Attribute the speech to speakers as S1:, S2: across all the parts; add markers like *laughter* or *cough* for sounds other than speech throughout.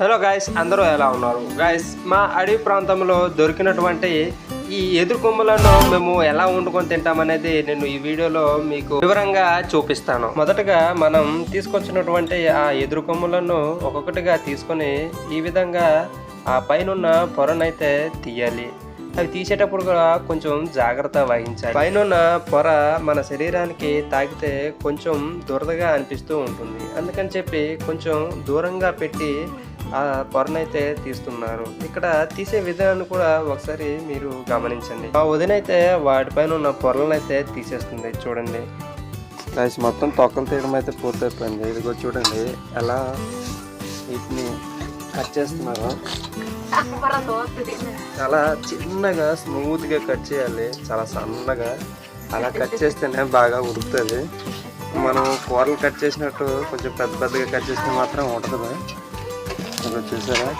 S1: Hello guys అందరూ ఎలా ఉన్నారు? గాయస్ మా అడవి ప్రాంతంలో దొరికినటువంటి ఈ ఎదురు కొమ్ములను మేము ఎలా వండుకొని తింటామనేది నేను ఈ వీడియోలో మీకు వివరంగా చూపిస్తాను. మొదటగా మనం తీసుకొచ్చినటువంటి ఆ ఎదురు కొమ్ములను ఒక్కొక్కటిగా తీసుకొని ఈ విధంగా ఆ పైన పొరనైతే తీయాలి. అవి తీసేటప్పుడు కూడా కొంచెం జాగ్రత్త వహించాలి. పైన పొర మన శరీరానికి తాకితే కొంచెం దురదగా అనిపిస్తూ ఉంటుంది. అందుకని చెప్పి కొంచెం దూరంగా పెట్టి ఆ పొరనైతే తీస్తున్నారు. ఇక్కడ తీసే విధానాన్ని కూడా ఒకసారి మీరు గమనించండి. ఆ వదినైతే వాటిపైన ఉన్న పొరలనైతే తీసేస్తుంది చూడండి. గైస్ మొత్తం తొక్కలు తీయడం అయితే పూర్తయిపోయింది. ఇదిగో చూడండి ఎలా వీటిని కట్ చేస్తున్నారు. చాలా చిన్నగా స్మూత్గా కట్ చేయాలి. చాలా సన్నగా. అలా కట్ చేస్తేనే బాగా ఉడుకుతుంది. మనం కూరలు కట్ చేసినట్టు కొంచెం పెద్ద పెద్దగా కట్ చేస్తే మాత్రం ఉంటుంది ఇక్కడ చూసారా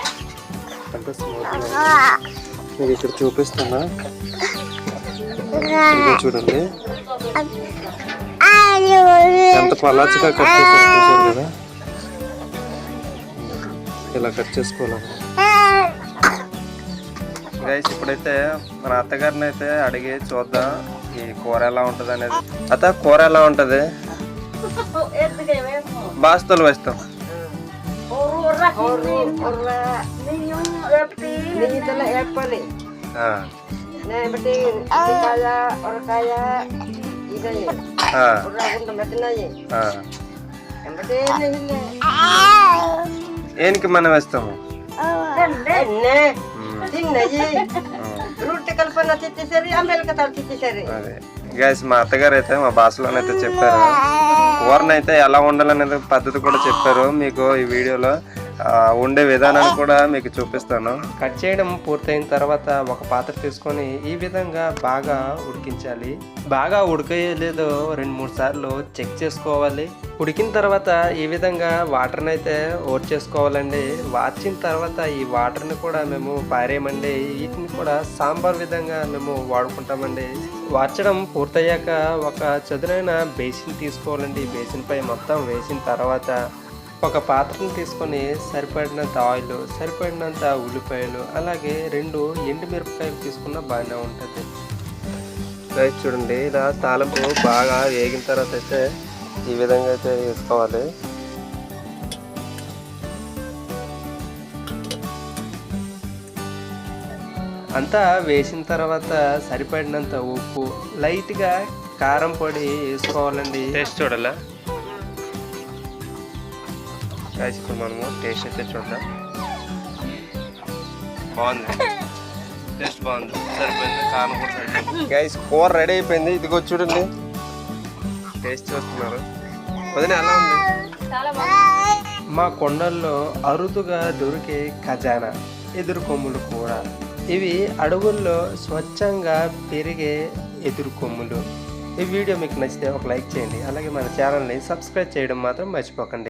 S1: మీకు ఇక్కడ చూపిస్తున్నా. చూడండి. ఎంత పలాచగా కట్ చేశారు చూసారు కదా? ఇలా కట్ చేసుకోవాలి? గైస్ ఇప్పుడైతే మన అత్తగారిని అయితే అడిగి చూద్దాం. ఈ కూర ఎలా ఉంటది అనేది అత్త కూర ఎలా ఉంటది? *laughs* బాస్తలు వేస్తాం. ఏనికి మనం వేస్తాము? గ్యాస్ మా అత్తగారు అయితే మా భాషలోనే చెప్పారు. కూరనైతే ఎలా ఉండాలనేది పద్ధతి కూడా చెప్పారు. మీకు ఈ వీడియోలో ఉండే విధానాన్ని కూడా మీకు చూపిస్తాను. కట్ చేయడం పూర్తయిన తర్వాత ఒక పాత్ర తీసుకొని ఈ విధంగా బాగా ఉడికించాలి. బాగా ఉడకలేదో రెండు మూడు సార్లు చెక్ చేసుకోవాలి. ఉడికిన తర్వాత ఈ విధంగా వాటర్ని అయితే ఓట్ చేసుకోవాలండి. వార్చిన తర్వాత ఈ వాటర్ని కూడా మేము పారేయమండి. వీటిని కూడా సాంబార్ విధంగా మేము వాడుకుంటామండి. వార్చడం పూర్తయ్యాక ఒక చదునైన బేసిన్ తీసుకోవాలండి. బేసిన్ పై మొత్తం వేసిన తర్వాత ఒక పాత్రను తీసుకొని సరిపడినంత ఆయిల్ సరిపడినంత ఉల్లిపాయలు అలాగే రెండు ఎండు మిరపకాయలు తీసుకున్న బాగానే ఉంటుంది. రైట్ చూడండి ఇలా తాలింపు బాగా వేగిన తర్వాత అయితే ఈ విధంగా అయితే వేసుకోవాలి. అంతా వేసిన తర్వాత సరిపడినంత ఉప్పు లైట్గా కారం పొడి వేసుకోవాలండి. టేస్ట్ చూడాలా? గైస్ ఇప్పుడు మనము టేస్ట్ అయితే చూద్దాం బాగుంది టేస్ట్ బాగుంది సరిపోయింది కారం కూడా సరిపోయింది గైస్ కూర రెడీ అయిపోయింది. ఇదిగో చూడండి. టేస్ట్ చూస్తున్నారు. వదిన ఎలా ఉంది. మా కొండల్లో అరుదుగా దొరికే ఖజానా ఎదురు కొమ్ములు కూడా. ఇవి అడవుల్లో స్వచ్ఛంగా పెరిగే ఎదురు కొమ్ములు. ఈ వీడియో మీకు నచ్చితే ఒక లైక్ చేయండి. అలాగే మన ఛానల్ని సబ్స్క్రైబ్ చేయడం మాత్రం మర్చిపోకండి.